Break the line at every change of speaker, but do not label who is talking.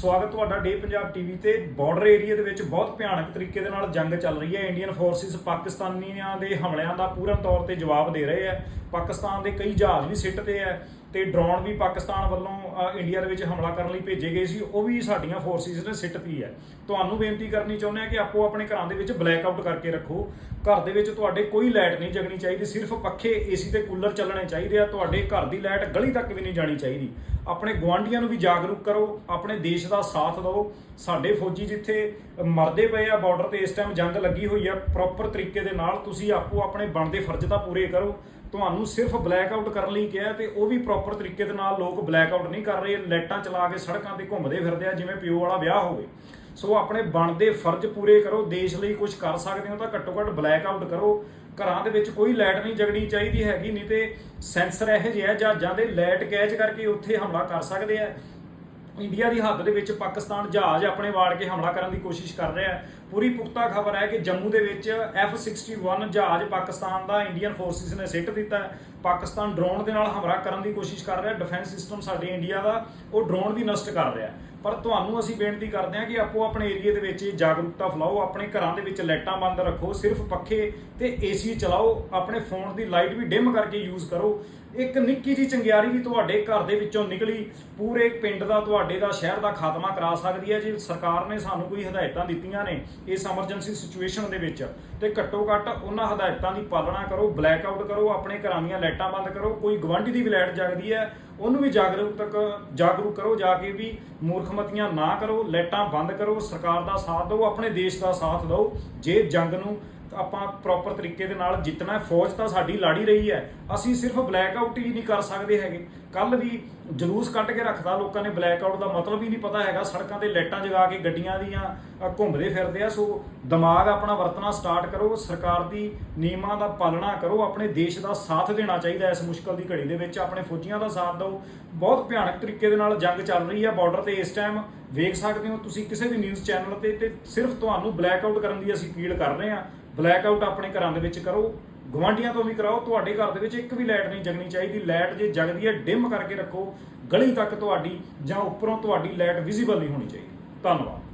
ਸਵਾਗਤ ਤੁਹਾਡਾ ਡੇ ਪੰਜਾਬ ਟੀਵੀ ਤੇ। ਬਾਰਡਰ ਏਰੀਆ ਦੇ ਵਿੱਚ ਬਹੁਤ ਭਿਆਨਕ ਤਰੀਕੇ ਦੇ ਨਾਲ ਜੰਗ ਚੱਲ ਰਹੀ ਹੈ। ਇੰਡੀਅਨ ਫੋਰਸਿਸ ਪਾਕਿਸਤਾਨੀਆਂ ਦੇ ਹਮਲਿਆਂ ਦਾ ਪੂਰਨ ਤੌਰ ਤੇ ਜਵਾਬ ਦੇ ਰਹੇ ਹੈ। ਪਾਕਿਸਤਾਨ ਦੇ ਕਈ ਜਹਾਜ਼ ਵੀ ਸਿੱਟਦੇ ਹੈ। ਤੇ ਡਰੋਨ ਵੀ ਪਾਕਿਸਤਾਨ ਵੱਲੋਂ ਇੰਡੀਆ ਦੇ ਵਿੱਚ ਹਮਲਾ ਕਰਨ ਲਈ ਭੇਜੇ ਗਏ ਸੀ, ਉਹ ਵੀ ਸਾਡੀਆਂ ਫੋਰਸਿਸ ਨੇ ਸਿੱਟ ਪਈ ਹੈ। ਤੁਹਾਨੂੰ ਬੇਨਤੀ ਕਰਨੀ ਚਾਹੁੰਦੇ ਆ ਕਿ ਆਪੋ ਆਪਣੇ ਘਰਾਂ ਦੇ ਵਿੱਚ ਬਲੈਕ ਆਊਟ ਕਰਕੇ ਰੱਖੋ। ਘਰ ਦੇ ਵਿੱਚ ਤੁਹਾਡੇ ਕੋਈ ਲਾਈਟ ਨਹੀਂ ਜਗਣੀ ਚਾਹੀਦੀ, ਸਿਰਫ ਪੱਖੇ ਏਸੀ ਤੇ ਕੂਲਰ ਚੱਲਣੇ ਚਾਹੀਦੇ ਆ, ਤੁਹਾਡੇ ਘਰ ਦੀ ਲਾਈਟ ਗਲੀ ਤੱਕ ਵੀ ਨਹੀਂ ਜਾਣੀ ਚਾਹੀਦੀ। ਆਪਣੇ ਗੁਆਂਢੀਆਂ ਨੂੰ ਵੀ ਜਾਗਰੂਕ ਕਰੋ, ਆਪਣੇ ਦੇਸ਼ ਦਾ ਸਾਥ ਦਿਓ। ਸਾਡੇ ਫੌਜੀ ਜਿੱਥੇ ਮਰਦੇ ਪਏ ਆ ਬਾਰਡਰ ਤੇ ਇਸ ਟਾਈਮ ਜੰਗ ਲੱਗੀ ਹੋਈ ਆ ਪ੍ਰੋਪਰ ਤਰੀਕੇ ਦੇ ਨਾਲ ਤੁਸੀਂ ਆਪੋ ਆਪਣੇ ਬਣਦੇ ਫਰਜ਼ ਤਾਂ ਪੂਰੇ ਕਰੋ। ਤੁਹਾਨੂੰ ਸਿਰਫ ਬਲੈਕ ਆਊਟ ਕਰਨ ਲਈ ਕਿਹਾ ਤੇ ਉਹ ਵੀ ਪ੍ਰੋਪਰ ਤਰੀਕੇ ਦੇ ਨਾਲ ਲੋਕ ਬਲੈਕ ਆਊਟ ਨਹੀਂ ਕਰ ਰਹੇ, ਲਾਈਟਾਂ ਚਲਾ ਕੇ ਸੜਕਾਂ ਤੇ ਘੁੰਮਦੇ ਫਿਰਦੇ ਆ, ਜਿਵੇਂ ਪਿਓ ਵਾਲਾ ਵਿਆਹ ਹੋਵੇ। ਸੋ ਆਪਣੇ ਬਣਦੇ ਫਰਜ਼ ਪੂਰੇ ਕਰੋ, ਦੇਸ਼ ਲਈ ਕੁਝ ਕਰ ਸਕਦੇ ਹੋ ਤਾਂ ਘੱਟੋ ਘੱਟ ਬਲੈਕ ਆਊਟ ਕਰੋ। ਘਰਾਂ ਦੇ ਵਿੱਚ ਕੋਈ ਲਾਈਟ ਨਹੀਂ ਜਗਣੀ ਚਾਹੀਦੀ ਹੈਗੀ, ਨਹੀਂ ਤੇ ਸੈਂਸਰ ਇਹੋ ਜਿਹੇ ਆ ਜਹਾਜ਼ਾਂ ਦੇ ਲਾਈਟ ਕੈਚ ਕਰਕੇ ਉੱਥੇ ਹਮਲਾ ਕਰ ਸਕਦੇ ਆ। ਇੰਡੀਆ ਦੀ ਹੱਦ ਦੇ ਵਿੱਚ ਪਾਕਿਸਤਾਨ ਜਹਾਜ਼ ਆਪਣੇ ਵਾੜ ਕੇ ਹਮਲਾ ਕਰਨ ਦੀ ਕੋਸ਼ਿਸ਼ ਕਰ ਰਿਹਾ ਹੈ। ਪੂਰੀ ਪੁਖਤਾ ਖਬਰ ਹੈ ਕਿ ਜੰਮੂ ਦੇ ਵਿੱਚ F61 ਜਹਾਜ਼ ਪਾਕਿਸਤਾਨ ਦਾ ਇੰਡੀਅਨ ਫੋਰਸਿਸ ਨੇ ਸਿੱਟ ਦਿੱਤਾ ਪਾਕਿਸਤਾਨ ਡਰੋਨ ਦੇ ਨਾਲ ਹਮਲਾ ਕਰਨ ਦੀ ਕੋਸ਼ਿਸ਼ ਕਰ ਰਿਹਾ ਡਿਫੈਂਸ ਸਿਸਟਮ ਸਾਡੇ ਇੰਡੀਆ ਦਾ ਉਹ ਡਰੋਨ ਵੀ ਨਸ਼ਟ ਕਰ ਰਿਹਾ ਪਰ ਤੁਹਾਨੂੰ ਅਸੀਂ ਬੇਨਤੀ ਕਰਦੇ ਹਾਂ ਕਿ ਆਪੋ ਆਪਣੇ ਏਰੀਆ ਦੇ ਵਿੱਚ ਜਾਗਰੂਕਤਾ ਫੈਲਾਓ, ਆਪਣੇ ਘਰਾਂ ਦੇ ਵਿੱਚ ਲਾਈਟਾਂ ਬੰਦ ਰੱਖੋ, ਸਿਰਫ ਪੱਖੇ ਤੇ ਏਸੀ ਚਲਾਓ, ਆਪਣੇ ਫੋਨ ਦੀ ਲਾਈਟ ਵੀ ਡਿਮ ਕਰਕੇ ਯੂਜ਼ ਕਰੋ। ਇੱਕ ਨਿੱਕੀ ਜੀ ਚੰਗਿਆਰੀ ਵੀ ਤੁਹਾਡੇ ਘਰ ਦੇ ਵਿੱਚੋਂ ਨਿਕਲੀ, ਪੂਰੇ ਪਿੰਡ ਦਾ, ਤੁਹਾਡੇ ਦਾ, ਸ਼ਹਿਰ ਦਾ ਖਾਤਮਾ ਕਰਾ ਸਕਦੀ ਹੈ ਜੇ ਸਰਕਾਰ ਨੇ ਸਾਨੂੰ ਕੋਈ ਹਦਾਇਤਾਂ ਦਿੱਤੀਆਂ ਨੇ ਇਸ ਐਮਰਜੈਂਸੀ ਸਿਚੁਏਸ਼ਨ ਦੇ ਵਿੱਚ। ਤੇ ਘੱਟੋ ਘੱਟ ਉਹਨਾਂ ਹਦਾਇਤਾਂ ਦੀ ਪਾਲਣਾ ਕਰੋ ਬਲੈਕ ਆਊਟ ਕਰੋ, ਆਪਣੇ ਘਰਾਂ ਦੀਆਂ ਲਾਈਟਾਂ ਬੰਦ ਕਰੋ। ਕੋਈ ਗਵਾਂਢੀ ਦੀ ਵੀ ਲਾਈਟ ਜਗਦੀ ਹੈ ਉਹਨੂੰ ਵੀ ਜਾਗਰੂਕ ਤੱਕ ਜਾਗਰੂਕ ਕਰੋ, ਜਾ ਕੇ ਵੀ ਮੂਰਖਮਤੀਆਂ ਨਾ ਕਰੋ, ਲਾਈਟਾਂ ਬੰਦ ਕਰੋ, ਸਰਕਾਰ ਦਾ ਸਾਥ ਦਿਓ, ਆਪਣੇ ਦੇਸ਼ ਦਾ ਸਾਥ ਦਿਓ, ਜੇ ਜੰਗ ਨੂੰ ਆਪਾਂ ਪ੍ਰੋਪਰ ਤਰੀਕੇ ਦੇ ਨਾਲ ਜਿੱਤਣਾ ਹੈ, ਫੌਜ ਤਾਂ ਸਾਡੀ ਲਾੜੀ ਰਹੀ ਹੈ। ਅਸੀਂ ਸਿਰਫ ਬਲੈਕ ਆਊਟ ਹੀ ਨਹੀਂ ਕਰ ਸਕਦੇ ਹੈਗੇ। ਕੱਲ ਵੀ ਜਲੂਸ ਕੱਢ ਕੇ ਰੱਖਦਾ, ਲੋਕਾਂ ਨੇ ਬਲੈਕ ਆਊਟ ਦਾ ਮਤਲਬ ਹੀ ਨਹੀਂ ਪਤਾ ਹੈਗਾ। ਸੜਕਾਂ ਤੇ ਲਾਈਟਾਂ ਜਗਾ ਕੇ ਗੱਡੀਆਂ ਦੀਆਂ ਘੁੰਮਦੇ ਫਿਰਦੇ ਆ, ਸੋ ਦਿਮਾਗ ਆਪਣਾ ਵਰਤਣਾ ਸਟਾਰਟ ਕਰੋ। ਸਰਕਾਰ ਦੀ ਨਿਯਮਾਂ ਦਾ ਪਾਲਣਾ ਕਰੋ। ਆਪਣੇ ਦੇਸ਼ ਦਾ ਸਾਥ ਦੇਣਾ ਚਾਹੀਦਾ ਇਸ ਮੁਸ਼ਕਲ ਦੀ ਘੜੀ ਦੇ ਵਿੱਚ। ਆਪਣੇ ਫੌਜੀਆਂ ਦਾ ਸਾਥ ਦਿਓ। ਬਹੁਤ ਭਿਆਨਕ ਤਰੀਕੇ ਦੇ ਨਾਲ ਜੰਗ ਚੱਲ ਰਹੀ ਹੈ ਬਾਰਡਰ ਤੇ। ਇਸ ਟਾਈਮ ਵੇਖ ਸਕਦੇ ਹੋ ਤੁਸੀਂ ਕਿਸੇ ਵੀ ਨਿਊਜ਼ ਚੈਨਲ ਤੇ ਤੇ ਸਿਰਫ ਤੁਹਾਨੂੰ ਬਲੈਕ ਆਊਟ ਕਰਨ ਦੀ ਅਸੀਂ ਅਪੀਲ ਕਰ ਰਹੇ ਹਾਂ। ਬਲੈਕ ਆਊਟ ਆਪਣੇ ਘਰਾਂ ਦੇ ਵਿੱਚ ਕਰੋ ਗਵਾਂਢੀਆਂ ਤੋਂ ਵੀ ਕਰਾਓ, ਤੁਹਾਡੇ ਘਰ ਦੇ ਵਿੱਚ ਇੱਕ ਵੀ ਲਾਈਟ ਨਹੀਂ ਜਗਣੀ ਚਾਹੀਦੀ। ਲਾਈਟ ਜੇ ਜਗਦੀ ਹੈ, ਡਿਮ ਕਰਕੇ ਰੱਖੋ, ਗਲੀ ਤੱਕ ਤੁਹਾਡੀ ਜਾਂ ਉੱਪਰੋਂ ਤੁਹਾਡੀ ਲਾਈਟ ਵਿਜ਼ੀਬਲ ਨਹੀਂ ਹੋਣੀ ਚਾਹੀਦੀ। ਧੰਨਵਾਦ।